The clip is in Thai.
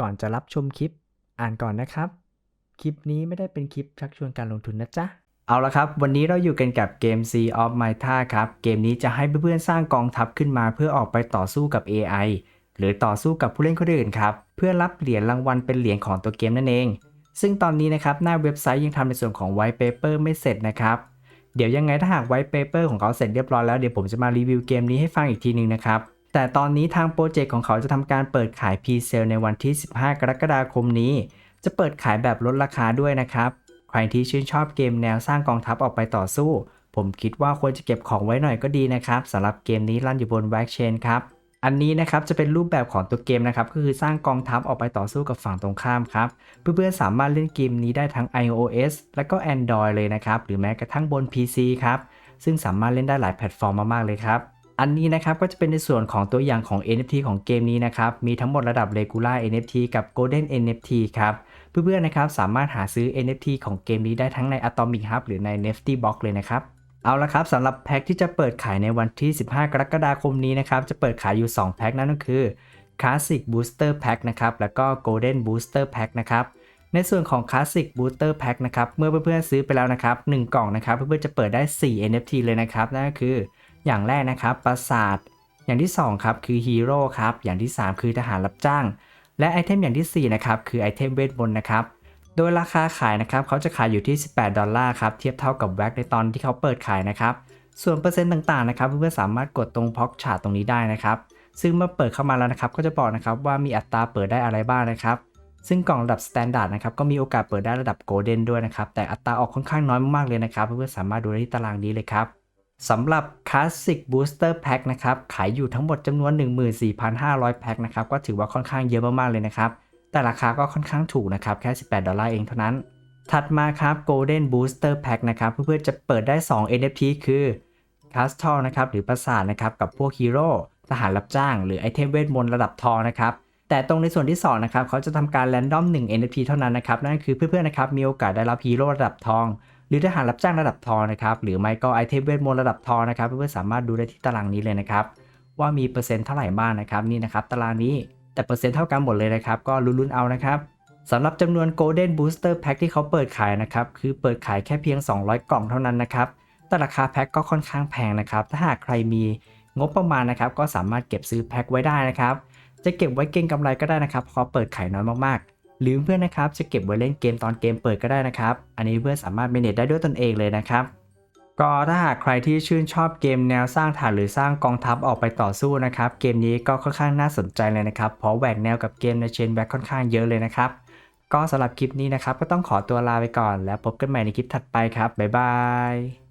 ก่อนจะรับชมคลิป อ่านก่อนนะครับ คลิปนี้ไม่ได้เป็นคลิปชักชวนการลงทุนนะจ๊ะ เอาละครับ วันนี้เราอยู่กันกับเกม Sea of m y t a ครับ เกมนี้จะให้เพื่อนๆสร้างกองทัพขึ้นมาเพื่อออกไปต่อสู้กับ AI หรือต่อสู้กับผู้เล่นคนอื่นครับ เพื่อรับเหรียญรางวัลเป็นเหรียญของตัวเกมนั่นเอง ซึ่งตอนนี้นะครับหน้าเว็บไซต์ยังทำในส่วนของ white paper ไม่เสร็จนะครับ เดี๋ยวยังไงถ้าหาก white paper ของเขาเสร็จเรียบร้อยแล้วเดี๋ยวผมจะมารีวิวเกมนี้ให้ฟังอีกทีหนึงนะครับ แต่ตอนนี้ทางโปรเจกต์ของเขาจะทำการเปิดขาย P-Sale ในวันที่ 15 กรกฎาคมนี้ จะเปิดขายแบบลดราคาด้วยนะครับ ใครที่ชื่นชอบเกมแนวสร้างกองทัพออกไปต่อสู้ ผมคิดว่าควรจะเก็บของไว้หน่อยก็ดีนะครับสำหรับเกมนี้รันอยู่บน w a c h a i n ครับ อันนี้นะครับจะเป็นรูปแบบของตัวเกมนะครับก็คือสร้างกองทัพออกไปต่อสู้กับฝั่งตรงข้ามครับ เพื่อนๆสามารถเล่นเกมนี้ได้ทั้ง iOS และก็ Android เลยนะครับ หรือแม้กระทั่งบน PC ครับ ซึ่งสามารถเล่นได้หลายแพลตฟอร์มมากๆเลยครับ อันนี้นะครับก็จะเป็นในส่วนของตัวอย่างของ NFT ของเกมนี้นะครับ มีทั้งหมดระดับ Regular NFT กับ Golden NFT ครับ เพื่อนๆนะครับสามารถหาซื้อ NFT ของเกมนี้ได้ทั้งใน Atomic Hub หรือใน NFT Box เลยนะครับเอาละครับสำหรับแพ็คที่จะเปิดขายในวันที่ 15 กรกฎาคมนี้นะครับ จะเปิดขายอยู่ 2 แพ็คนั่นก็คือ Classic Booster Pack นะครับ แล้วก็ Golden Booster Pack นะครับ ในส่วนของ Classic Booster Pack นะครับ เมื่อเพื่อนๆซื้อไปแล้วนะครับ 1 กล่องนะครับ เพื่อนๆจะเปิดได้ 4 NFT เลยนะครับ นั่นก็คือ อย่างแรกนะครับปราสาท อย่างที่2ครับคือฮีโร่ครับ อย่างที่ 3 คือทหารรับจ้าง และไอเทมอย่างที่4นะครับคือไอเทมเวทมนต์นะครับ โดยราคาขายนะครับเขาจะขายอยู่ที่ 18 ดอลลาร์ครับ เทียบเท่ากับแว็กในตอนที่เขาเปิดขายนะครับ ส่วนเปอร์เซ็นต์ต่างๆนะครับเพื่อนๆสามารถกดตรงพ็อกชาตรงนี้ได้นะครับ ซึ่งเมื่อเปิดเข้ามาแล้วนะครับก็จะบอกนะครับว่ามีอัตราเปิดได้อะไรบ้างนะครับซึ่งกล่องระดับ Standard นะครับก็มีโอกาสเปิดได้ระดับ Golden ด้วยนะครับ แต่อัตราออกค่อนข้างน้อยมากๆเลยนะครับ เพื่อนๆสามารถดูได้ที่ตารางนี้เลยครับ สำหรับ Classic Booster Pack นะครับ ขายอยู่ทั้งหมดจำนวน 14,500 แพ็คนะครับ ก็ถือว่าค่อนข้างเยอะมากๆเลยนะครับ แต่ราคาก็ค่อนข้างถูกนะครับ แค่ 18 ดอลลาร์เองเท่านั้น ถัดมาครับ Golden Booster Pack นะครับ เพื่อนๆจะเปิดได้ 2 NFT คือ Castle นะครับ หรือปราสาทนะครับ กับพวกฮีโร่ทหารรับจ้าง หรือไอเทมเวทมนต์ระดับทองนะครับ แต่ตรงในส่วนที่ 2 นะครับ เขาจะทำการแรนดอม 1 NFT เท่านั้นนะครับ นั่นคือเพื่อนๆนะครับ มีโอกาสได้รับฮีโร่ระดับทอง หรือทหารรับจ้างระดับทองนะครับหรือไม่ก็ไอเทมเวทมนต์ระดับทองนะครับเพื่อนๆสามารถดูได้ที่ตารางนี้เลยนะครับว่ามีเปอร์เซ็นต์เท่าไหร่บ้างนะครับนี่นะครับตารางนี้แต่เปอร์เซ็นต์เท่ากันหมดเลยนะครับก็ลุ้นๆเอานะครับสำหรับจำนวน Golden Booster Pack ที่เขาเปิดขายนะครับคือเปิดขายแค่เพียง 200 กล่องเท่านั้นนะครับแต่ราคาแพ็คก็ค่อนข้างแพงนะครับถ้าหากใครมีงบประมาณนะครับก็สามารถเก็บซื้อแพ็คไว้ได้นะครับจะเก็บไว้เก็งกำไรก็ได้นะครับเพราะเปิดขายน้อยมากๆ หรือเพื่อนนะครับจะเก็บไว้เล่นเกมตอนเกมเปิดก็ได้นะครับ อันนี้เพื่อนสามารถเมเนจได้ด้วยตนเองเลยนะครับ ก็ถ้าหากใครที่ชื่นชอบเกมแนวสร้างฐานหรือสร้างกองทัพออกไปต่อสู้นะครับ เกมนี้ก็ค่อนข้างน่าสนใจเลยนะครับ เพราะแหวกแนวกับเกมในเชนแบ็คค่อนข้างเยอะเลยนะครับ ก็สำหรับคลิปนี้นะครับก็ต้องขอตัวลาไปก่อน แล้วพบกันใหม่ในคลิปถัดไปครับบ๊ายบาย